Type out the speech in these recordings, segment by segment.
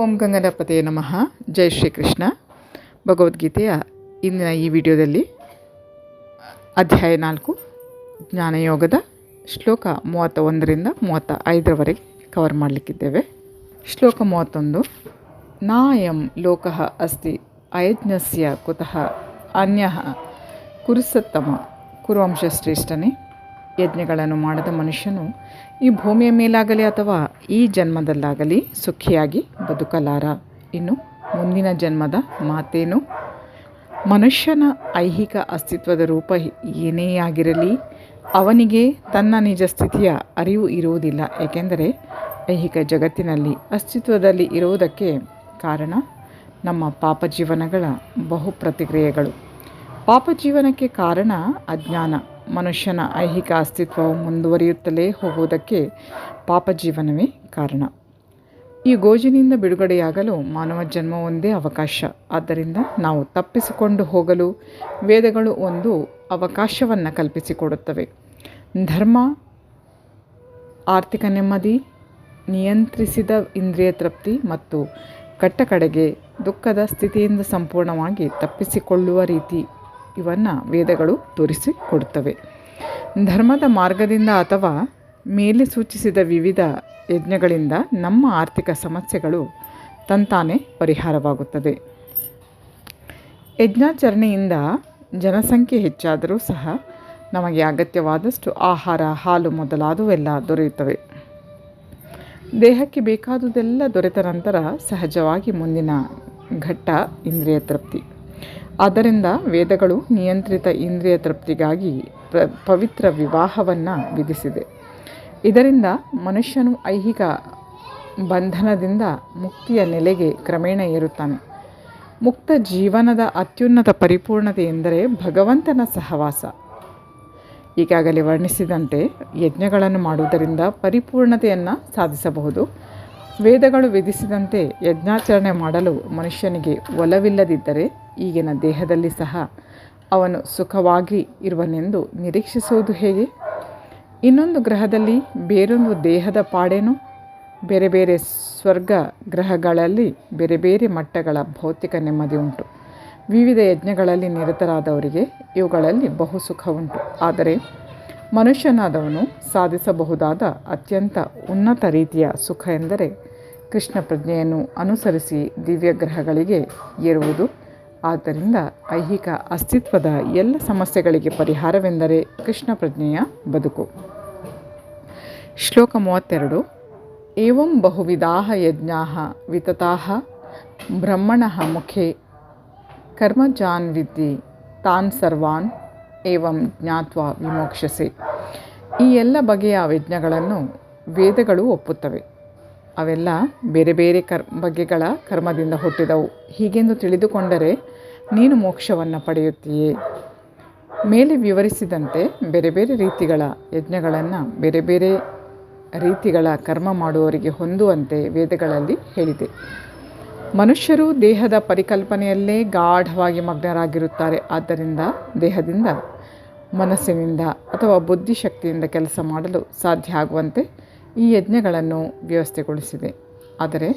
ಓಂ ಗಂಗನಪತೆ ನಮಃ. ಜೈ ಶ್ರೀಕೃಷ್ಣ. ಭಗವದ್ಗೀತೆಯ ಇಂದಿನ ಈ ವಿಡಿಯೋದಲ್ಲಿ ಅಧ್ಯಾಯ ನಾಲ್ಕು, ಜ್ಞಾನಯೋಗದ ಶ್ಲೋಕ ಮೂವತ್ತ ಒಂದರಿಂದ ಮೂವತ್ತ ಐದರವರೆಗೆ ಕವರ್ ಮಾಡಲಿಕ್ಕಿದ್ದೇವೆ. ಶ್ಲೋಕ ಮೂವತ್ತೊಂದು, ನಾಯಂ ಲೋಕಃ ಅಸ್ತಿ ಅಯಜ್ಞಸ್ಯ ಕುತಃ ಅನ್ಯ ಕುರುಸತ್ತಮ ಕುರುವಂಶ ಶ್ರೇಷ್ಠನೇ. ಯಜ್ಞಗಳನ್ನು ಮಾಡದ ಮನುಷ್ಯನು ಈ ಭೂಮಿಯ ಮೇಲಾಗಲಿ ಅಥವಾ ಈ ಜನ್ಮದಲ್ಲಾಗಲಿ ಸುಖಿಯಾಗಿ ಬದುಕಲಾರ. ಇನ್ನು ಮುಂದಿನ ಜನ್ಮದ ಮಾತೇನು? ಮನುಷ್ಯನ ಐಹಿಕ ಅಸ್ತಿತ್ವದ ರೂಪ ಏನೇ ಆಗಿರಲಿ, ಅವನಿಗೆ ತನ್ನ ನಿಜ ಸ್ಥಿತಿಯ ಅರಿವು ಇರುವುದಿಲ್ಲ. ಏಕೆಂದರೆ ಐಹಿಕ ಜಗತ್ತಿನಲ್ಲಿ ಅಸ್ತಿತ್ವದಲ್ಲಿ ಇರುವುದಕ್ಕೆ ಕಾರಣ ನಮ್ಮ ಪಾಪ ಜೀವನಗಳ ಬಹು ಪ್ರತಿಕ್ರಿಯೆಗಳು. ಪಾಪ ಜೀವನಕ್ಕೆ ಕಾರಣ ಅಜ್ಞಾನ. ಮನುಷ್ಯನ ಐಹಿಕ ಅಸ್ತಿತ್ವವು ಮುಂದುವರಿಯುತ್ತಲೇ ಹೋಗುವುದಕ್ಕೆ ಪಾಪ ಜೀವನವೇ ಕಾರಣ. ಈ ಗೋಜಿನಿಂದ ಬಿಡುಗಡೆಯಾಗಲು ಮಾನವ ಜನ್ಮ ಒಂದೇ ಅವಕಾಶ. ಆದ್ದರಿಂದ ನಾವು ತಪ್ಪಿಸಿಕೊಂಡು ಹೋಗಲು ವೇದಗಳು ಒಂದು ಅವಕಾಶವನ್ನು ಕಲ್ಪಿಸಿಕೊಡುತ್ತವೆ. ಧರ್ಮ, ಆರ್ಥಿಕ ನೆಮ್ಮದಿ, ನಿಯಂತ್ರಿಸಿದ ಇಂದ್ರಿಯ ತೃಪ್ತಿ ಮತ್ತು ಕಟ್ಟಕಡೆಗೆ ದುಃಖದ ಸ್ಥಿತಿಯಿಂದ ಸಂಪೂರ್ಣವಾಗಿ ತಪ್ಪಿಸಿಕೊಳ್ಳುವ ರೀತಿ ಇವನ್ನು ವೇದಗಳು ತೋರಿಸಿಕೊಡುತ್ತವೆ ಧರ್ಮದ ಮಾರ್ಗದಿಂದ ಅಥವಾ ಮೇಲೆ ಸೂಚಿಸಿದ ವಿವಿಧ ಯಜ್ಞಗಳಿಂದ ನಮ್ಮ ಆರ್ಥಿಕ ಸಮಸ್ಯೆಗಳು ತಂತಾನೆ ಪರಿಹಾರವಾಗುತ್ತದೆ. ಯಜ್ಞಾಚರಣೆಯಿಂದ ಜನಸಂಖ್ಯೆ ಹೆಚ್ಚಾದರೂ ಸಹ ನಮಗೆ ಅಗತ್ಯವಾದಷ್ಟು ಆಹಾರ, ಹಾಲು ಮೊದಲಾದವೆಲ್ಲ ದೊರೆಯುತ್ತವೆ. ದೇಹಕ್ಕೆ ಬೇಕಾದುದೆಲ್ಲ ದೊರೆತ ನಂತರ ಸಹಜವಾಗಿ ಮುಂದಿನ ಘಟ್ಟ ಇಂದ್ರಿಯ ತೃಪ್ತಿ. ಆದ್ದರಿಂದ ವೇದಗಳು ನಿಯಂತ್ರಿತ ಇಂದ್ರಿಯ ತೃಪ್ತಿಗಾಗಿ ಪ್ರ ಪವಿತ್ರ ವಿವಾಹವನ್ನು ವಿಧಿಸಿದೆ. ಇದರಿಂದ ಮನುಷ್ಯನು ಐಹಿಕ ಬಂಧನದಿಂದ ಮುಕ್ತಿಯ ನೆಲೆಗೆ ಕ್ರಮೇಣ ಏರುತ್ತಾನೆ. ಮುಕ್ತ ಜೀವನದ ಅತ್ಯುನ್ನತ ಪರಿಪೂರ್ಣತೆ ಎಂದರೆ ಭಗವಂತನ ಸಹವಾಸ. ಈಗಾಗಲೇ ವರ್ಣಿಸಿದಂತೆ ಯಜ್ಞಗಳನ್ನು ಮಾಡುವುದರಿಂದ ಪರಿಪೂರ್ಣತೆಯನ್ನು ಸಾಧಿಸಬಹುದು. ವೇದಗಳು ವಿಧಿಸಿದಂತೆ ಯಜ್ಞಾಚರಣೆ ಮಾಡಲು ಮನುಷ್ಯನಿಗೆ ಒಲವಿಲ್ಲದಿದ್ದರೆ ಈಗಿನ ದೇಹದಲ್ಲಿ ಸಹ ಅವನು ಸುಖವಾಗಿ ಇರುವನೆಂದು ನಿರೀಕ್ಷಿಸುವುದು ಹೇಗೆ? ಇನ್ನೊಂದು ಗ್ರಹದಲ್ಲಿ ಬೇರೊಂದು ದೇಹದ ಪಾಡೇನು? ಬೇರೆ ಬೇರೆ ಸ್ವರ್ಗ ಗ್ರಹಗಳಲ್ಲಿ ಬೇರೆ ಬೇರೆ ಮಟ್ಟಗಳ ಭೌತಿಕ ನೆಮ್ಮದಿ ಉಂಟು. ವಿವಿಧ ಯಜ್ಞಗಳಲ್ಲಿ ನಿರತರಾದವರಿಗೆ ಇವುಗಳಲ್ಲಿ ಬಹು ಸುಖ ಉಂಟು. ಆದರೆ ಮನುಷ್ಯನಾದವನು ಸಾಧಿಸಬಹುದಾದ ಅತ್ಯಂತ ಉನ್ನತ ರೀತಿಯ ಸುಖ ಎಂದರೆ ಕೃಷ್ಣ ಪ್ರಜ್ಞೆಯನ್ನು ಅನುಸರಿಸಿ ದಿವ್ಯ ಗ್ರಹಗಳಿಗೆ ಏರುವುದು ಆದ್ದರಿಂದ ಐಹಿಕ ಅಸ್ತಿತ್ವದ ಎಲ್ಲ ಸಮಸ್ಯೆಗಳಿಗೆ ಪರಿಹಾರವೆಂದರೆ ಕೃಷ್ಣ ಪ್ರಜ್ಞೆಯ ಬದುಕು. ಶ್ಲೋಕ ಮೂವತ್ತೆರಡು. ಏವಂ ಬಹುವಿಧಾ ಯಜ್ಞಾ ವಿತತಾ ಬ್ರಹ್ಮಣ ಮುಖೆ ಕರ್ಮಜಾನ್ ವಿದ್ಯೆ ತಾನ್ ಸರ್ವಾನ್ ಏವಂ ಜ್ಞಾತ್ವ ವಿಮೋಕ್ಷಸೆ. ಈ ಎಲ್ಲ ಬಗೆಯ ಯಜ್ಞಗಳನ್ನು ವೇದಗಳು ಒಪ್ಪುತ್ತವೆ. ಅವೆಲ್ಲ ಬೇರೆ ಬೇರೆ ಕರ್, ಬಗೆಗಳ ಕರ್ಮದಿಂದ ಹುಟ್ಟಿದವು. ಹೀಗೆಂದು ತಿಳಿದುಕೊಂಡರೆ ನೀನು ಮೋಕ್ಷವನ್ನು ಪಡೆಯುತ್ತೀಯೇ. ಮೇಲೆ ವಿವರಿಸಿದಂತೆ ಬೇರೆ ಬೇರೆ ರೀತಿಗಳ ಯಜ್ಞಗಳನ್ನು, ಬೇರೆ ಬೇರೆ ರೀತಿಗಳ ಕರ್ಮ ಮಾಡುವವರಿಗೆ ಹೊಂದುವಂತೆ ವೇದಗಳಲ್ಲಿ ಹೇಳಿದೆ. ಮನುಷ್ಯರು ದೇಹದ ಪರಿಕಲ್ಪನೆಯಲ್ಲೇ ಗಾಢವಾಗಿ ಮಗ್ನರಾಗಿರುತ್ತಾರೆ. ಆದ್ದರಿಂದ ದೇಹದಿಂದ ಮನಸ್ಸಿನಿಂದ ಅಥವಾ ಬುದ್ಧಿಶಕ್ತಿಯಿಂದ ಕೆಲಸ ಮಾಡಲು ಸಾಧ್ಯ ಆಗುವಂತೆ ಈ ಯಜ್ಞಗಳನ್ನು ವ್ಯವಸ್ಥೆಗೊಳಿಸಿದೆ. ಆದರೆ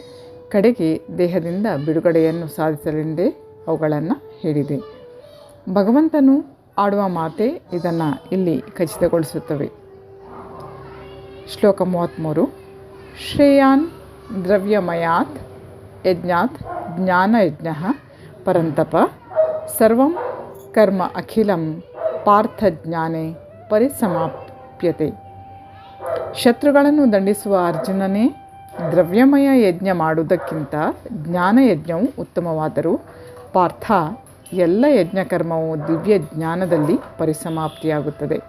ಕಡೆಗೆ ದೇಹದಿಂದ ಬಿಡುಗಡೆಯನ್ನು ಸಾಧಿಸಲೆಂದೇ ಅವುಗಳನ್ನು ಹೇಳಿದೆ. ಭಗವಂತನು ಆಡುವ ಮಾತೆ ಇದನ್ನು ಇಲ್ಲಿ ಖಚಿತಗೊಳಿಸುತ್ತವೆ. ಶ್ಲೋಕ ಮೂವತ್ತ್ಮೂರು ಶ್ರೇಯಾನ್ ದ್ರವ್ಯಮಯಾತ್ ಯಜ್ಞಾತ್ ಜ್ಞಾನಯಜ್ಞ ಪರಂತಪ ಸರ್ವಂ ಕರ್ಮ ಅಖಿಲಂ ಪಾರ್ಥಜ್ಞಾನೆ ಪರಿಸಮಾಪ್ಯತೆ. ಶತ್ರುಗಳನ್ನು ದಂಡಿಸುವ ಅರ್ಜುನನೇ ದ್ರವ್ಯಮಯ ಯಜ್ಞ ಮಾಡುವುದಕ್ಕಿಂತ ಜ್ಞಾನಯಜ್ಞವು ಉತ್ತಮವಾದರೂ ಪಾರ್ಥ, ಎಲ್ಲ ಯಜ್ಞಕರ್ಮವು ದಿವ್ಯ ಜ್ಞಾನದಲ್ಲಿ ಪರಿಸಮಾಪ್ತಿಯಾಗುತ್ತದೆ.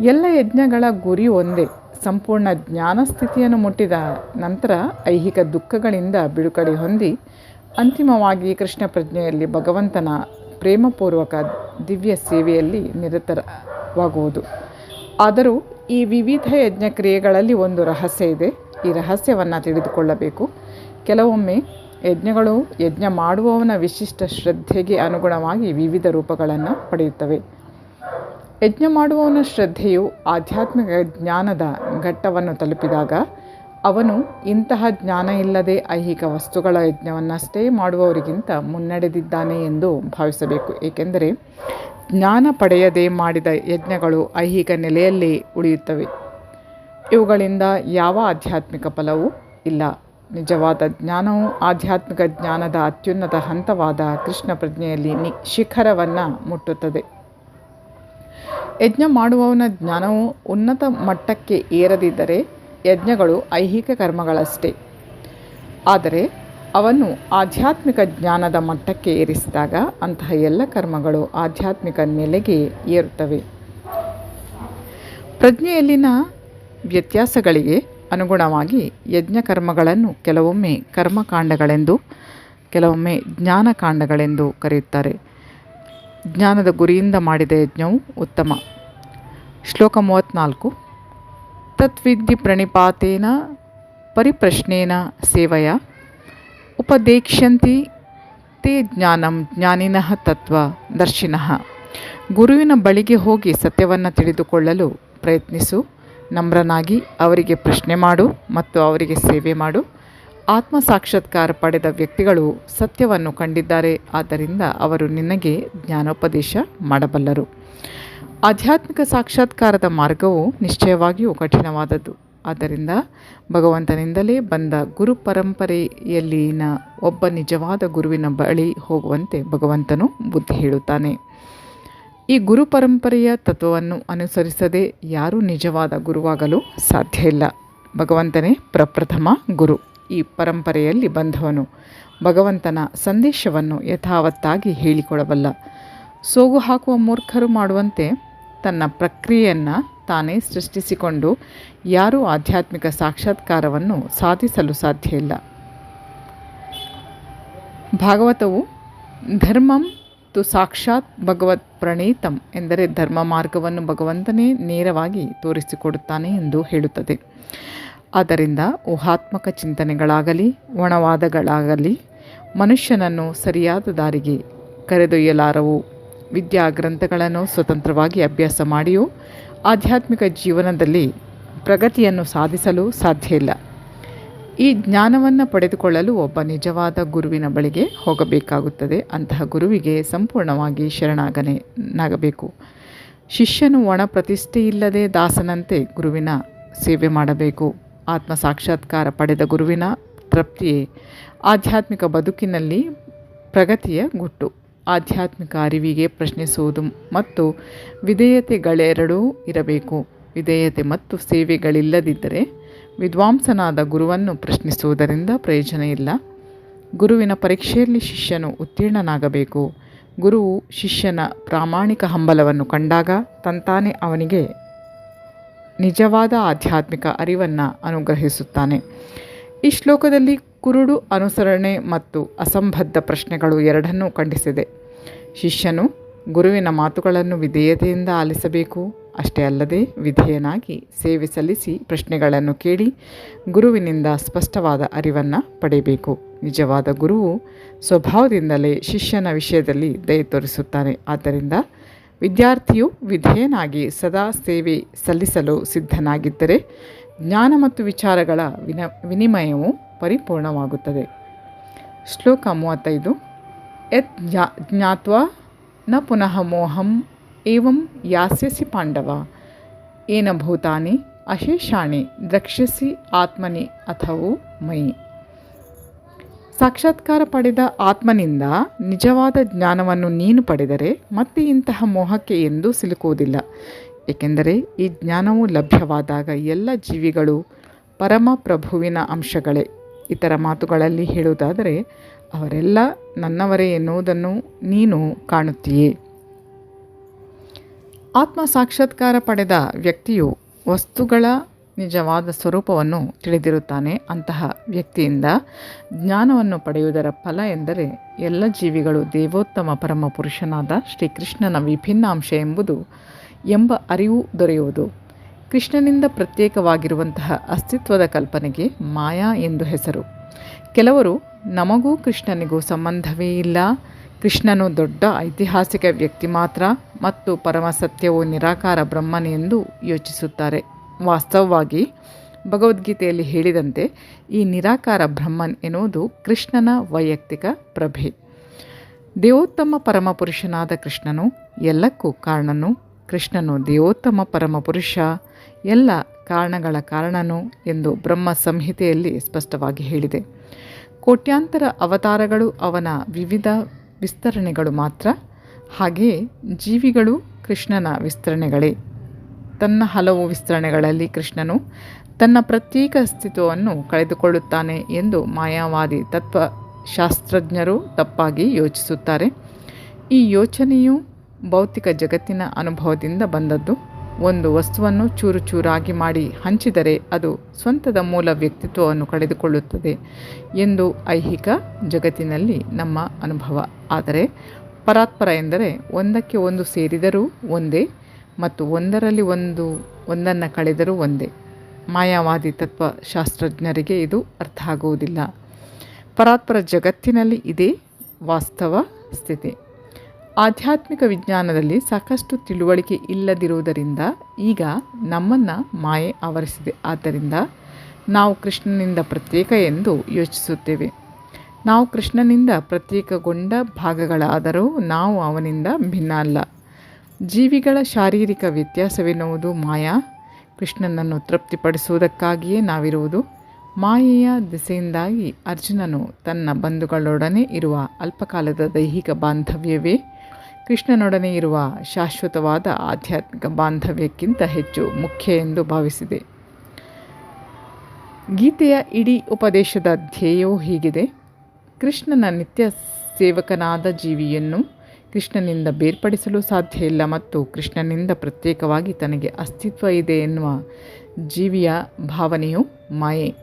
ಎಲ್ಲ ಯಜ್ಞಗಳ ಗುರಿ ಒಂದೇ, ಸಂಪೂರ್ಣ ಜ್ಞಾನ ಸ್ಥಿತಿಯನ್ನು ಮುಟ್ಟಿದ ನಂತರ ಐಹಿಕ ದುಃಖಗಳಿಂದ ಬಿಡುಗಡೆ ಹೊಂದಿ, ಅಂತಿಮವಾಗಿ ಕೃಷ್ಣ ಪ್ರಜ್ಞೆಯಲ್ಲಿ ಭಗವಂತನ ಪ್ರೇಮಪೂರ್ವಕ ದಿವ್ಯ ಸೇವೆಯಲ್ಲಿ ನಿರತರವಾಗುವುದು. ಆದರೂ ಈ ವಿವಿಧ ಯಜ್ಞ ಕ್ರಿಯೆಗಳಲ್ಲಿ ಒಂದು ರಹಸ್ಯ ಇದೆ. ಈ ರಹಸ್ಯವನ್ನು ತಿಳಿದುಕೊಳ್ಳಬೇಕು. ಕೆಲವೊಮ್ಮೆ ಯಜ್ಞಗಳು ಯಜ್ಞ ಮಾಡುವವನ ವಿಶಿಷ್ಟ ಶ್ರದ್ಧೆಗೆ ಅನುಗುಣವಾಗಿ ವಿವಿಧ ರೂಪಗಳನ್ನು ಪಡೆಯುತ್ತವೆ. ಯಜ್ಞ ಮಾಡುವವನ ಶ್ರದ್ಧೆಯು ಆಧ್ಯಾತ್ಮಿಕ ಜ್ಞಾನದ ಘಟ್ಟವನ್ನು ತಲುಪಿದಾಗ ಅವನು ಇಂತಹ ಜ್ಞಾನ ಇಲ್ಲದೆ ಐಹಿಕ ವಸ್ತುಗಳ ಯಜ್ಞವನ್ನಷ್ಟೇ ಮಾಡುವವರಿಗಿಂತ ಮುನ್ನಡೆದಿದ್ದಾನೆ ಎಂದು ಭಾವಿಸಬೇಕು. ಏಕೆಂದರೆ ಜ್ಞಾನ ಪಡೆಯದೆ ಮಾಡಿದ ಯಜ್ಞಗಳು ಐಹಿಕ ನೆಲೆಯಲ್ಲಿ ಉಳಿಯುತ್ತವೆ. ಇವುಗಳಿಂದ ಯಾವ ಆಧ್ಯಾತ್ಮಿಕ ಫಲವೂ ಇಲ್ಲ. ನಿಜವಾದ ಜ್ಞಾನವು ಆಧ್ಯಾತ್ಮಿಕ ಜ್ಞಾನದ ಅತ್ಯುನ್ನತ ಹಂತವಾದ ಕೃಷ್ಣ ಪ್ರಜ್ಞೆಯಲ್ಲಿ ನಿ ಶಿಖರವನ್ನು ಮುಟ್ಟುತ್ತದೆ. ಯಜ್ಞ ಮಾಡುವವನ ಜ್ಞಾನವು ಉನ್ನತ ಮಟ್ಟಕ್ಕೆ ಏರದಿದ್ದರೆ ಯಜ್ಞಗಳು ಐಹಿಕ ಕರ್ಮಗಳಷ್ಟೇ. ಆದರೆ ಅವನು ಆಧ್ಯಾತ್ಮಿಕ ಜ್ಞಾನದ ಮಟ್ಟಕ್ಕೆ ಏರಿಸಿದಾಗ ಅಂತಹ ಎಲ್ಲ ಕರ್ಮಗಳು ಆಧ್ಯಾತ್ಮಿಕ ನೆಲೆಗೆ ಏರುತ್ತವೆ. ಪ್ರಜ್ಞೆಯಲ್ಲಿನ ವ್ಯತ್ಯಾಸಗಳಿಗೆ ಅನುಗುಣವಾಗಿ ಯಜ್ಞಕರ್ಮಗಳನ್ನು ಕೆಲವೊಮ್ಮೆ ಕರ್ಮಕಾಂಡಗಳೆಂದು, ಕೆಲವೊಮ್ಮೆ ಜ್ಞಾನಕಾಂಡಗಳೆಂದು ಕರೆಯುತ್ತಾರೆ. ಜ್ಞಾನದ ಗುರಿಯಿಂದ ಮಾಡಿದ ಯಜ್ಞವು ಉತ್ತಮ. ಶ್ಲೋಕ ಮೂವತ್ತ್ನಾಲ್ಕು ತತ್ವಿದ್ಯೆ ಪ್ರಣಿಪಾತೇನ ಪರಿಪ್ರಶ್ನೇನ ಸೇವೆಯ. ಉಪದೇಕ್ಷ್ಯಂತಿ ತೇ ಜ್ಞಾನಂ ಜ್ಞಾನಿನಃ ತತ್ವ ದರ್ಶಿನಃ. ಗುರುವಿನ ಬಳಿಗೆ ಹೋಗಿ ಸತ್ಯವನ್ನು ತಿಳಿದುಕೊಳ್ಳಲು ಪ್ರಯತ್ನಿಸು. ನಮ್ರನಾಗಿ ಅವರಿಗೆ ಪ್ರಶ್ನೆ ಮಾಡು ಮತ್ತು ಅವರಿಗೆ ಸೇವೆ ಮಾಡು. ಆತ್ಮ ಸಾಕ್ಷಾತ್ಕಾರ ಪಡೆದ ವ್ಯಕ್ತಿಗಳು ಸತ್ಯವನ್ನು ಕಂಡಿದ್ದಾರೆ. ಆದ್ದರಿಂದ ಅವರು ನಿನಗೆ ಜ್ಞಾನೋಪದೇಶ ಮಾಡಬಲ್ಲರು. ಆಧ್ಯಾತ್ಮಿಕ ಸಾಕ್ಷಾತ್ಕಾರದ ಮಾರ್ಗವು ನಿಶ್ಚಯವಾಗಿಯೂ ಕಠಿಣವಾದದ್ದು. ಆದ್ದರಿಂದ ಭಗವಂತನಿಂದಲೇ ಬಂದ ಗುರು ಪರಂಪರೆಯಲ್ಲಿನ ಒಬ್ಬ ನಿಜವಾದ ಗುರುವಿನ ಬಳಿ ಹೋಗುವಂತೆ ಭಗವಂತನು ಬುದ್ಧಿ ಹೇಳುತ್ತಾನೆ. ಈ ಗುರು ಪರಂಪರೆಯ ತತ್ವವನ್ನು ಅನುಸರಿಸದೆ ಯಾರೂ ನಿಜವಾದ ಗುರುವಾಗಲು ಸಾಧ್ಯ ಇಲ್ಲ. ಭಗವಂತನೇ ಪ್ರಪ್ರಥಮ ಗುರು. ಈ ಪರಂಪರೆಯಲ್ಲಿ ಬಂದವನು ಭಗವಂತನ ಸಂದೇಶವನ್ನು ಯಥಾವತ್ತಾಗಿ ಹೇಳಿಕೊಡಬಲ್ಲ. ಸೋಗು ಹಾಕುವ ಮೂರ್ಖರು ಮಾಡುವಂತೆ ತನ್ನ ಪ್ರಕ್ರಿಯೆಯನ್ನು ತಾನೇ ಸೃಷ್ಟಿಸಿಕೊಂಡು ಯಾರೂ ಆಧ್ಯಾತ್ಮಿಕ ಸಾಕ್ಷಾತ್ಕಾರವನ್ನು ಸಾಧಿಸಲು ಸಾಧ್ಯ ಇಲ್ಲ. ಭಾಗವತವು ಧರ್ಮಂ ತು ಸಾಕ್ಷಾತ್ ಭಗವತ್ ಪ್ರಣೀತಂ ಎಂದರೆ ಧರ್ಮ ಮಾರ್ಗವನ್ನು ಭಗವಂತನೇ ನೇರವಾಗಿ ತೋರಿಸಿಕೊಡುತ್ತಾನೆ ಎಂದು ಹೇಳುತ್ತದೆ. ಆದ್ದರಿಂದ ಊಹಾತ್ಮಕ ಚಿಂತನೆಗಳಾಗಲಿ ಒಣವಾದಗಳಾಗಲಿ ಮನುಷ್ಯನನ್ನು ಸರಿಯಾದ ದಾರಿಗೆ ಕರೆದೊಯ್ಯಲಾರವು. ವಿದ್ಯಾ ಗ್ರಂಥಗಳನ್ನು ಸ್ವತಂತ್ರವಾಗಿ ಅಭ್ಯಾಸ ಮಾಡಿಯೂ ಆಧ್ಯಾತ್ಮಿಕ ಜೀವನದಲ್ಲಿ ಪ್ರಗತಿಯನ್ನು ಸಾಧಿಸಲು ಸಾಧ್ಯ ಇಲ್ಲ. ಈ ಜ್ಞಾನವನ್ನು ಪಡೆದುಕೊಳ್ಳಲು ಒಬ್ಬ ನಿಜವಾದ ಗುರುವಿನ ಬಳಿಗೆ ಹೋಗಬೇಕಾಗುತ್ತದೆ. ಅಂತಹ ಗುರುವಿಗೆ ಸಂಪೂರ್ಣವಾಗಿ ಶರಣಾಗನೆ ನಾಗಬೇಕು ಶಿಷ್ಯನು ಒಣ ಪ್ರತಿಷ್ಠೆಯಿಲ್ಲದೆ ದಾಸನಂತೆ ಗುರುವಿನ ಸೇವೆ ಮಾಡಬೇಕು. ಆತ್ಮ ಸಾಕ್ಷಾತ್ಕಾರ ಪಡೆದ ಗುರುವಿನ ತೃಪ್ತಿಯೇ ಆಧ್ಯಾತ್ಮಿಕ ಬದುಕಿನಲ್ಲಿ ಪ್ರಗತಿಯ ಗುಟ್ಟು. ಆಧ್ಯಾತ್ಮಿಕ ಅರಿವಿಗೆ ಪ್ರಶ್ನಿಸುವುದು ಮತ್ತು ವಿಧೇಯತೆಗಳೆರಡೂ ಇರಬೇಕು. ವಿಧೇಯತೆ ಮತ್ತು ಸೇವೆಗಳಿಲ್ಲದಿದ್ದರೆ ವಿದ್ವಾಂಸನಾದ ಗುರುವನ್ನು ಪ್ರಶ್ನಿಸುವುದರಿಂದ ಪ್ರಯೋಜನ ಇಲ್ಲ. ಗುರುವಿನ ಪರೀಕ್ಷೆಯಲ್ಲಿ ಶಿಷ್ಯನು ಉತ್ತೀರ್ಣನಾಗಬೇಕು. ಗುರುವು ಶಿಷ್ಯನ ಪ್ರಾಮಾಣಿಕ ಹಂಬಲವನ್ನು ಕಂಡಾಗ ತಂತಾನೆ ಅವನಿಗೆ ನಿಜವಾದ ಆಧ್ಯಾತ್ಮಿಕ ಅರಿವನ್ನು ಅನುಗ್ರಹಿಸುತ್ತಾನೆ. ಈ ಶ್ಲೋಕದಲ್ಲಿ ಕುರುಡು ಅನುಸರಣೆ ಮತ್ತು ಅಸಂಬದ್ಧ ಪ್ರಶ್ನೆಗಳು ಎರಡನ್ನೂ ಖಂಡಿಸಿದೆ. ಶಿಷ್ಯನು ಗುರುವಿನ ಮಾತುಗಳನ್ನು ವಿಧೇಯತೆಯಿಂದ ಆಲಿಸಬೇಕು. ಅಷ್ಟೇ ಅಲ್ಲದೆ ವಿಧೇಯನಾಗಿ ಸೇವೆ ಸಲ್ಲಿಸಿ ಪ್ರಶ್ನೆಗಳನ್ನು ಕೇಳಿ ಗುರುವಿನಿಂದ ಸ್ಪಷ್ಟವಾದ ಅರಿವನ್ನು ಪಡೆಯಬೇಕು. ನಿಜವಾದ ಗುರುವು ಸ್ವಭಾವದಿಂದಲೇ ಶಿಷ್ಯನ ವಿಷಯದಲ್ಲಿ ದಯ ತೋರಿಸುತ್ತಾನೆ. ಆದ್ದರಿಂದ ವಿದ್ಯಾರ್ಥಿಯು ವಿಧೇಯನಾಗಿ ಸದಾ ಸೇವೆ ಸಲ್ಲಿಸಲು ಸಿದ್ಧನಾಗಿದ್ದರೆ ಜ್ಞಾನ ಮತ್ತು ವಿಚಾರಗಳ ವಿನ, ವಿನಿಮಯವು ಪರಿಪೂರ್ಣವಾಗುತ್ತದೆ. ಶ್ಲೋಕ ಮೂವತ್ತೈದು. ಯತ್ ಜ್ಞಾ, ಜ್ಞಾತ್ವಾ ನ ಪುನಃ ಮೋಹಂ ಏವಂ ಯಾಸ್ಯಸಿ ಪಾಂಡವ ಏನ ಭೂತಾನಿ ಅಶೇಷಾಣಿ ದ್ರಕ್ಷ್ಯಸಿ ಆತ್ಮನಿ ಅಥವು ಮಯಿ ಸಾಕ್ಷಾತ್ಕಾರ ಪಡೆದ ಆತ್ಮನಿಂದ ನಿಜವಾದ ಜ್ಞಾನವನ್ನು ನೀನು ಪಡೆದರೆ ಮತ್ತೆ ಇಂತಹ ಮೋಹಕ್ಕೆ ಎಂದೂ ಸಿಲುಕುವುದಿಲ್ಲ. ಏಕೆಂದರೆ ಈ ಜ್ಞಾನವು ಲಭ್ಯವಾದಾಗ ಎಲ್ಲ ಜೀವಿಗಳು ಪರಮ ಪ್ರಭುವಿನ ಅಂಶಗಳೇ. ಇತರ ಮಾತುಗಳಲ್ಲಿ ಹೇಳುವುದಾದರೆ ಅವರೆಲ್ಲ ನನ್ನವರೇ ಎನ್ನುವುದನ್ನು ನೀನು ಕಾಣುತ್ತೀಯೇ. ಆತ್ಮ ಸಾಕ್ಷಾತ್ಕಾರ ಪಡೆದ ವ್ಯಕ್ತಿಯು ವಸ್ತುಗಳ ನಿಜವಾದ ಸ್ವರೂಪವನ್ನು ತಿಳಿದಿರುತ್ತಾನೆ. ಅಂತಹ ವ್ಯಕ್ತಿಯಿಂದ ಜ್ಞಾನವನ್ನು ಪಡೆಯುವುದರ ಫಲ ಎಂದರೆ ಎಲ್ಲ ಜೀವಿಗಳು ದೇವೋತ್ತಮ ಪರಮ ಪುರುಷನಾದ ಶ್ರೀಕೃಷ್ಣನ ವಿಭಿನ್ನ ಅಂಶ ಎಂಬುದು ಎಂಬ ಅರಿವು ದೊರೆಯುವುದು. ಕೃಷ್ಣನಿಂದ ಪ್ರತ್ಯೇಕವಾಗಿರುವಂತಹ ಅಸ್ತಿತ್ವದ ಕಲ್ಪನೆಗೆ ಮಾಯಾ ಎಂದು ಹೆಸರು. ಕೆಲವರು ನಮಗೂ ಕೃಷ್ಣನಿಗೂ ಸಂಬಂಧವೇ ಇಲ್ಲ. ಕೃಷ್ಣನು ದೊಡ್ಡ ಐತಿಹಾಸಿಕ ವ್ಯಕ್ತಿ ಮಾತ್ರ ಮತ್ತು ಪರಮ ಸತ್ಯವು ನಿರಾಕಾರ ಬ್ರಹ್ಮನೆಂದು ಯೋಚಿಸುತ್ತಾರೆ. ವಾಸ್ತವವಾಗಿ ಭಗವದ್ಗೀತೆಯಲ್ಲಿ ಹೇಳಿದಂತೆ ಈ ನಿರಾಕಾರ ಬ್ರಹ್ಮನ್ ಎನ್ನುವುದು ಕೃಷ್ಣನ ವೈಯಕ್ತಿಕ ಪ್ರಭೆ. ದೇವೋತ್ತಮ ಪರಮಪುರುಷನಾದ ಕೃಷ್ಣನು ಎಲ್ಲಕ್ಕೂ ಕಾರಣನು. ಕೃಷ್ಣನು ದೇವೋತ್ತಮ ಪರಮಪುರುಷ. ಎಲ್ಲ ಕಾರಣಗಳ ಕಾರಣನು ಎಂದು ಬ್ರಹ್ಮ ಸಂಹಿತೆಯಲ್ಲಿ ಸ್ಪಷ್ಟವಾಗಿ ಹೇಳಿದೆ. ಕೋಟ್ಯಾಂತರ ಅವತಾರಗಳು ಅವನ ವಿವಿಧ ವಿಸ್ತರಣೆಗಳು ಮಾತ್ರ. ಹಾಗೆಯೇ ಜೀವಿಗಳು ಕೃಷ್ಣನ ವಿಸ್ತರಣೆಗಳೇ. ತನ್ನ ಹಲವು ವಿಸ್ತರಣೆಗಳಲ್ಲಿ ಕೃಷ್ಣನು ತನ್ನ ಪ್ರತ್ಯೇಕ ಅಸ್ತಿತ್ವವನ್ನು ಕಳೆದುಕೊಳ್ಳುತ್ತಾನೆ ಎಂದು ಮಾಯಾವಾದಿ ತತ್ವಶಾಸ್ತ್ರಜ್ಞರು ತಪ್ಪಾಗಿ ಯೋಚಿಸುತ್ತಾರೆ. ಈ ಯೋಚನೆಯು ಭೌತಿಕ ಜಗತ್ತಿನ ಅನುಭವದಿಂದ ಬಂದದ್ದು. ಒಂದು ವಸ್ತುವನ್ನು ಚೂರು ಚೂರಾಗಿ ಮಾಡಿ ಹಂಚಿದರೆ ಅದು ಸ್ವಂತದ ಮೂಲ ವ್ಯಕ್ತಿತ್ವವನ್ನು ಕಳೆದುಕೊಳ್ಳುತ್ತದೆ ಎಂದು ಐಹಿಕ ಜಗತ್ತಿನಲ್ಲಿ ನಮ್ಮ ಅನುಭವ. ಆದರೆ ಪರಾತ್ಪರ ಎಂದರೆ ಒಂದಕ್ಕೆ ಒಂದು ಸೇರಿದರೂ ಒಂದೇ ಮತ್ತು ಒಂದರಲ್ಲಿ ಒಂದು, ಒಂದನ್ನು ಕಳೆದರೂ ಒಂದೇ. ಮಾಯಾವಾದಿ ತತ್ವಶಾಸ್ತ್ರಜ್ಞರಿಗೆ ಇದು ಅರ್ಥ ಆಗುವುದಿಲ್ಲ. ಪರಾತ್ಪರ ಜಗತ್ತಿನಲ್ಲಿ ಇದೇ ವಾಸ್ತವ ಸ್ಥಿತಿ. ಆಧ್ಯಾತ್ಮಿಕ ವಿಜ್ಞಾನದಲ್ಲಿ ಸಾಕಷ್ಟು ತಿಳುವಳಿಕೆ ಇಲ್ಲದಿರುವುದರಿಂದ ಈಗ ನಮ್ಮನ್ನು ಮಾಯೆ ಆವರಿಸಿದೆ. ಆದ್ದರಿಂದ ನಾವು ಕೃಷ್ಣನಿಂದ ಪ್ರತ್ಯೇಕ ಎಂದು ಯೋಚಿಸುತ್ತೇವೆ. ನಾವು ಕೃಷ್ಣನಿಂದ ಪ್ರತ್ಯೇಕಗೊಂಡ ಭಾಗಗಳಾದರೂ ನಾವು ಅವನಿಂದ ಭಿನ್ನ ಅಲ್ಲ. ಜೀವಿಗಳ ಶಾರೀರಿಕ ವ್ಯತ್ಯಾಸವೆನ್ನುವುದು ಮಾಯಾ. ಕೃಷ್ಣನನ್ನು ತೃಪ್ತಿಪಡಿಸುವುದಕ್ಕಾಗಿಯೇ ನಾವಿರುವುದು. ಮಾಯೆಯ ದಿಸೆಯಿಂದಾಗಿ ಅರ್ಜುನನು ತನ್ನ ಬಂಧುಗಳೊಡನೆ ಇರುವ ಅಲ್ಪಕಾಲದ ದೈಹಿಕ ಬಾಂಧವ್ಯವೇ. ಕೃಷ್ಣನೊಡನೆ ಇರುವ ಶಾಶ್ವತವಾದ ಆಧ್ಯಾತ್ಮಿಕ ಬಾಂಧವ್ಯಕ್ಕಿಂತ ಹೆಚ್ಚು ಮುಖ್ಯ ಎಂದು ಭಾವಿಸಿದೆ. ಗೀತೆಯ ಇಡೀ ಉಪದೇಶದ ಧ್ಯೇಯವೂ ಹೀಗಿದೆ. ಕೃಷ್ಣನ ನಿತ್ಯ ಸೇವಕನಾದ ಜೀವಿಯನ್ನು ಕೃಷ್ಣನಿಂದ ಬೇರ್ಪಡಿಸಲು ಸಾಧ್ಯ ಇಲ್ಲ ಮತ್ತು ಕೃಷ್ಣನಿಂದ ಪ್ರತ್ಯೇಕವಾಗಿ ತನಗೆ ಅಸ್ತಿತ್ವ ಇದೆ ಎನ್ನುವ ಜೀವಿಯ ಭಾವನೆಯು ಮಾಯೆ.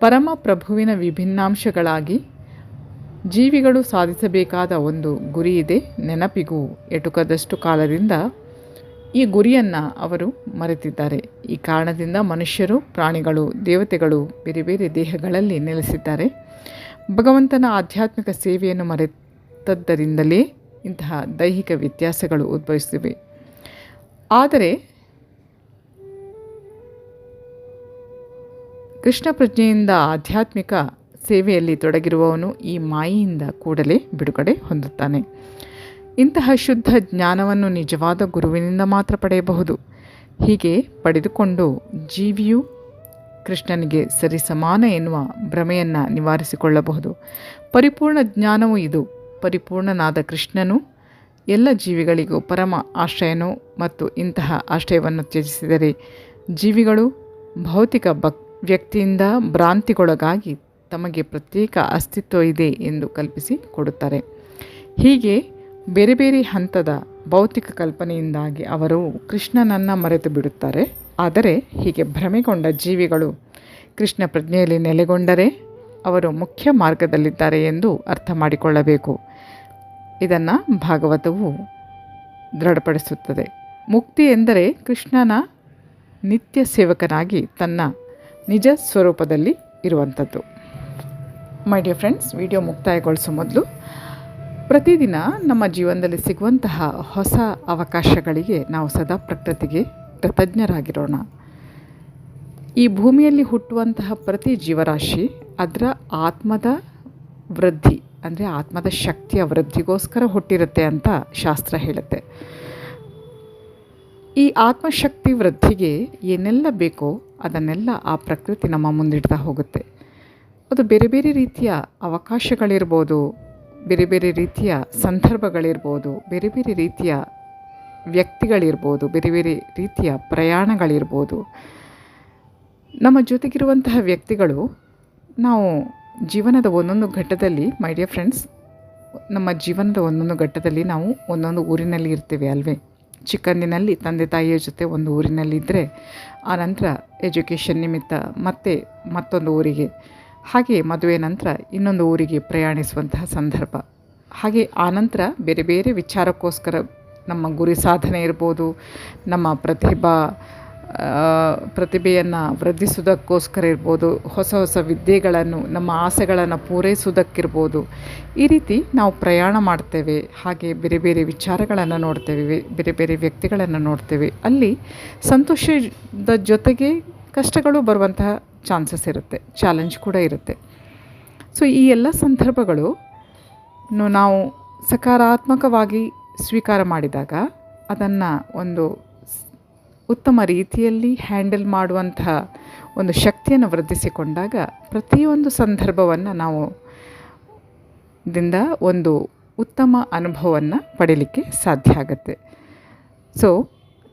ಪರಮ ಪ್ರಭುವಿನ ವಿಭಿನ್ನಾಂಶಗಳಾಗಿ ಜೀವಿಗಳು ಸಾಧಿಸಬೇಕಾದ ಒಂದು ಗುರಿ ಇದೆ ನೆನಪಿಗೂ ಎಟುಕದಷ್ಟು ಕಾಲದಿಂದ. ಈ ಗುರಿಯನ್ನು ಅವರು ಮರೆತಿದ್ದಾರೆ. ಈ ಕಾರಣದಿಂದ ಮನುಷ್ಯರು, ಪ್ರಾಣಿಗಳು, ದೇವತೆಗಳು ಬೇರೆ ಬೇರೆ ದೇಹಗಳಲ್ಲಿ ನೆಲೆಸಿದ್ದಾರೆ. ಭಗವಂತನ ಆಧ್ಯಾತ್ಮಿಕ ಸೇವೆಯನ್ನು ಮರೆತದ್ದರಿಂದಲೇ ಇಂತಹ ದೈಹಿಕ ವ್ಯತ್ಯಾಸಗಳು ಉದ್ಭವಿಸಿವೆ ಆದರೆ ಕೃಷ್ಣ ಪ್ರಜ್ಞೆಯಿಂದ ಆಧ್ಯಾತ್ಮಿಕ ಸೇವೆಯಲ್ಲಿ ತೊಡಗಿರುವವನು ಈ ಮಾಯೆಯಿಂದ ಕೂಡಲೇ ಬಿಡುಗಡೆ ಹೊಂದುತ್ತಾನೆ. ಇಂತಹ ಶುದ್ಧ ಜ್ಞಾನವನ್ನು ನಿಜವಾದ ಗುರುವಿನಿಂದ ಮಾತ್ರ ಪಡೆಯಬಹುದು. ಹೀಗೆ ಪಡೆದುಕೊಂಡು ಜೀವಿಯು ಕೃಷ್ಣನಿಗೆ ಸರಿಸಮಾನ ಎನ್ನುವ ಭ್ರಮೆಯನ್ನು ನಿವಾರಿಸಿಕೊಳ್ಳಬಹುದು. ಪರಿಪೂರ್ಣ ಜ್ಞಾನವು ಇದು. ಪರಿಪೂರ್ಣನಾದ ಕೃಷ್ಣನು ಎಲ್ಲ ಜೀವಿಗಳಿಗೂ ಪರಮ ಆಶ್ರಯನು ಮತ್ತು ಇಂತಹ ಆಶ್ರಯವನ್ನು ತ್ಯಜಿಸಿದರೆ ಜೀವಿಗಳು ಭೌತಿಕ ಬಕ್ ವ್ಯಕ್ತಿಯಿಂದ ಭ್ರಾಂತಿಗೊಳಗಾಗಿ ತಮಗೆ ಪ್ರತ್ಯೇಕ ಅಸ್ತಿತ್ವ ಇದೆ ಎಂದು ಕಲ್ಪಿಸಿ ಕೊಡುತ್ತಾರೆ. ಹೀಗೆ ಬೇರೆ ಬೇರೆ ಹಂತದ ಭೌತಿಕ ಕಲ್ಪನೆಯಿಂದಾಗಿ ಅವರು ಕೃಷ್ಣನನ್ನು ಮರೆತು ಬಿಡುತ್ತಾರೆ. ಆದರೆ ಹೀಗೆ ಭ್ರಮೆಗೊಂಡ ಜೀವಿಗಳು ಕೃಷ್ಣ ಪ್ರಜ್ಞೆಯಲ್ಲಿ ನೆಲೆಗೊಂಡರೆ ಅವರು ಮುಖ್ಯ ಮಾರ್ಗದಲ್ಲಿದ್ದಾರೆ ಎಂದು ಅರ್ಥ ಮಾಡಿಕೊಳ್ಳಬೇಕು. ಇದನ್ನು ಭಾಗವತವು ದೃಢಪಡಿಸುತ್ತದೆ. ಮುಕ್ತಿ ಎಂದರೆ ಕೃಷ್ಣನ ನಿತ್ಯ ಸೇವಕನಾಗಿ ತನ್ನ ನಿಜ ಸ್ವರೂಪದಲ್ಲಿ ಇರುವಂಥದ್ದು. ಮೈ ಡಿಯರ್ ಫ್ರೆಂಡ್ಸ್ ವಿಡಿಯೋ ಮುಕ್ತಾಯಗೊಳಿಸೋ ಮೊದಲು. ಪ್ರತಿದಿನ ನಮ್ಮ ಜೀವನದಲ್ಲಿ ಸಿಗುವಂತಹ ಹೊಸ ಅವಕಾಶಗಳಿಗೆ ನಾವು ಸದಾ ಪ್ರಕೃತಿಗೆ ಕೃತಜ್ಞರಾಗಿರೋಣ. ಈ ಭೂಮಿಯಲ್ಲಿ ಹುಟ್ಟುವಂತಹ ಪ್ರತಿ ಜೀವರಾಶಿ ಅದರ ಆತ್ಮದ ವೃದ್ಧಿ, ಅಂದರೆ ಆತ್ಮದ ಶಕ್ತಿಯ ವೃದ್ಧಿಗೋಸ್ಕರ ಹುಟ್ಟಿರುತ್ತೆ ಅಂತ ಶಾಸ್ತ್ರ ಹೇಳುತ್ತೆ. ಈ ಆತ್ಮಶಕ್ತಿ ವೃದ್ಧಿಗೆ ಏನೆಲ್ಲ ಬೇಕೋ ಅದನ್ನೆಲ್ಲ ಆ ಪ್ರಕೃತಿ ನಮ್ಮ ಮುಂದಿಡ್ತಾ ಹೋಗುತ್ತೆ. ಅದು ಬೇರೆ ಬೇರೆ ರೀತಿಯ ಅವಕಾಶಗಳಿರ್ಬೋದು, ಬೇರೆ ಬೇರೆ ರೀತಿಯ ಸಂದರ್ಭಗಳಿರ್ಬೋದು, ಬೇರೆ ಬೇರೆ ರೀತಿಯ ವ್ಯಕ್ತಿಗಳಿರ್ಬೋದು, ಬೇರೆ ಬೇರೆ ರೀತಿಯ ಪ್ರಯಾಣಗಳಿರ್ಬೋದು. ನಮ್ಮ ಜೊತೆಗಿರುವಂತಹ ವ್ಯಕ್ತಿಗಳು ನಾವು ಜೀವನದ ಒಂದೊಂದು ಘಟ್ಟದಲ್ಲಿ ಮೈ ಡಿಯರ್ ಫ್ರೆಂಡ್ಸ್ ನಮ್ಮ ಜೀವನದ ಒಂದೊಂದು ಘಟ್ಟದಲ್ಲಿ ನಾವು ಒಂದೊಂದು ಊರಿನಲ್ಲಿ ಇರ್ತೇವೆ ಅಲ್ವೇ? ಚಿಕ್ಕಂದಿನಲ್ಲಿ ತಂದೆ ತಾಯಿಯ ಜೊತೆ ಒಂದು ಊರಿನಲ್ಲಿದ್ದರೆ ಆ ನಂತರ ಎಜುಕೇಷನ್ ನಿಮಿತ್ತ ಮತ್ತೆ ಮತ್ತೊಂದು ಊರಿಗೆ. ಹಾಗೆ ಮದುವೆ ನಂತರ ಇನ್ನೊಂದು ಊರಿಗೆ ಪ್ರಯಾಣಿಸುವಂತಹ ಸಂದರ್ಭ. ಹಾಗೆ ಆನಂತರ ಬೇರೆ ಬೇರೆ ವಿಚಾರಕ್ಕೋಸ್ಕರ ನಮ್ಮ ಗುರಿ ಸಾಧನೆ ಇರ್ಬೋದು, ನಮ್ಮ ಪ್ರತಿಭಾ ಪ್ರತಿಭೆಯನ್ನು ವೃದ್ಧಿಸೋದಕ್ಕೋಸ್ಕರ ಇರ್ಬೋದು, ಹೊಸ ಹೊಸ ವಿದ್ಯೆಗಳನ್ನು, ನಮ್ಮ ಆಸೆಗಳನ್ನು ಪೂರೈಸುವುದಕ್ಕಿರ್ಬೋದು, ಈ ರೀತಿ ನಾವು ಪ್ರಯಾಣ ಮಾಡ್ತೇವೆ. ಹಾಗೆ ಬೇರೆ ಬೇರೆ ವಿಚಾರಗಳನ್ನು ನೋಡ್ತೇವೆ, ಬೇರೆ ಬೇರೆ ವ್ಯಕ್ತಿಗಳನ್ನು ನೋಡ್ತೇವೆ. ಅಲ್ಲಿ ಸಂತೋಷದ ಜೊತೆಗೆ ಕಷ್ಟಗಳು ಬರುವಂತಹ ಚಾನ್ಸಸ್ ಇರುತ್ತೆ ಚಾಲೆಂಜ್ ಕೂಡ ಇರುತ್ತೆ. ಸೊ ಈ ಎಲ್ಲ ಸಂದರ್ಭಗಳು ನಾವು ಸಕಾರಾತ್ಮಕವಾಗಿ ಸ್ವೀಕಾರ ಮಾಡಿದಾಗ ಅದನ್ನು ಒಂದು ಉತ್ತಮ ರೀತಿಯಲ್ಲಿ ಹ್ಯಾಂಡಲ್ ಮಾಡುವಂತಹ ಒಂದು ಶಕ್ತಿಯನ್ನು ವೃದ್ಧಿಸಿಕೊಂಡಾಗ ಪ್ರತಿಯೊಂದು ಸಂದರ್ಭವನ್ನು ನಾವು ದಿಂದ ಒಂದು ಉತ್ತಮ ಅನುಭವವನ್ನು ಪಡೀಲಿಕ್ಕೆ ಸಾಧ್ಯ ಆಗುತ್ತೆ. ಸೊ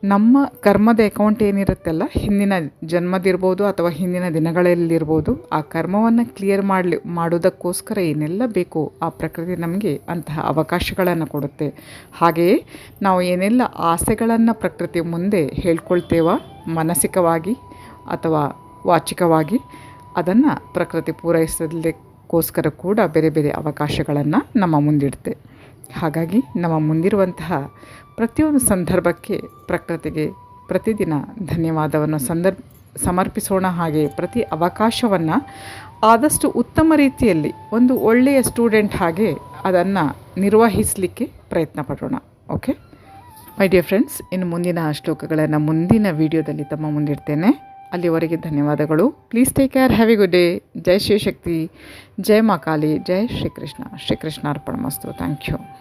ನಮ್ಮ ಕರ್ಮದ ಅಕೌಂಟ್ ಏನಿರುತ್ತಲ್ಲ, ಹಿಂದಿನ ಜನ್ಮದಿರ್ಬೋದು ಅಥವಾ ಹಿಂದಿನ ದಿನಗಳಲ್ಲಿರ್ಬೋದು, ಆ ಕರ್ಮವನ್ನು ಕ್ಲಿಯರ್ ಮಾಡಲಿ, ಮಾಡೋದಕ್ಕೋಸ್ಕರ ಏನೆಲ್ಲ ಬೇಕು ಆ ಪ್ರಕೃತಿ ನಮಗೆ ಅಂತಹ ಅವಕಾಶಗಳನ್ನು ಕೊಡುತ್ತೆ. ಹಾಗೆಯೇ ನಾವು ಏನೆಲ್ಲ ಆಸೆಗಳನ್ನು ಪ್ರಕೃತಿ ಮುಂದೆ ಹೇಳ್ಕೊಳ್ತೇವ, ಮಾನಸಿಕವಾಗಿ ಅಥವಾ ವಾಚಿಕವಾಗಿ, ಅದನ್ನು ಪ್ರಕೃತಿ ಪೂರೈಸಲಿಕ್ಕೋಸ್ಕರ ಕೂಡ ಬೇರೆ ಬೇರೆ ಅವಕಾಶಗಳನ್ನು ನಮ್ಮ ಮುಂದಿಡುತ್ತೆ ಹಾಗಾಗಿ ನಮ್ಮ ಮುಂದಿರುವಂತಹ ಪ್ರತಿಯೊಂದು ಸಂದರ್ಭಕ್ಕೆ ಪ್ರಕೃತಿಗೆ ಪ್ರತಿದಿನ ಧನ್ಯವಾದವನ್ನು ಸಂದರ್ಭ ಸಮರ್ಪಿಸೋಣ ಹಾಗೆ ಪ್ರತಿ ಅವಕಾಶವನ್ನು ಆದಷ್ಟು ಉತ್ತಮ ರೀತಿಯಲ್ಲಿ ಒಂದು ಒಳ್ಳೆಯ ಸ್ಟೂಡೆಂಟ್ ಹಾಗೆ ಅದನ್ನು ನಿರ್ವಹಿಸಲಿಕ್ಕೆ ಪ್ರಯತ್ನ ಪಡೋಣ, ಓಕೆ? ಮೈ ಡಿಯರ್ ಫ್ರೆಂಡ್ಸ್ ಇನ್ನು ಮುಂದಿನ ಶ್ಲೋಕಗಳನ್ನು ಮುಂದಿನ ವಿಡಿಯೋದಲ್ಲಿ ತಮ್ಮ ಮುಂದಿಡ್ತೇನೆ. ಅಲ್ಲಿವರೆಗೆ ಧನ್ಯವಾದಗಳು. Please take care have a good day ಜೈ ಶಿವಶಕ್ತಿ ಜೈ ಮಾ ಕಾಳಿ. ಜೈ ಶ್ರೀಕೃಷ್ಣ. ಶ್ರೀಕೃಷ್ಣ ಅರ್ಪಣ ಮಸ್ತು. Thank you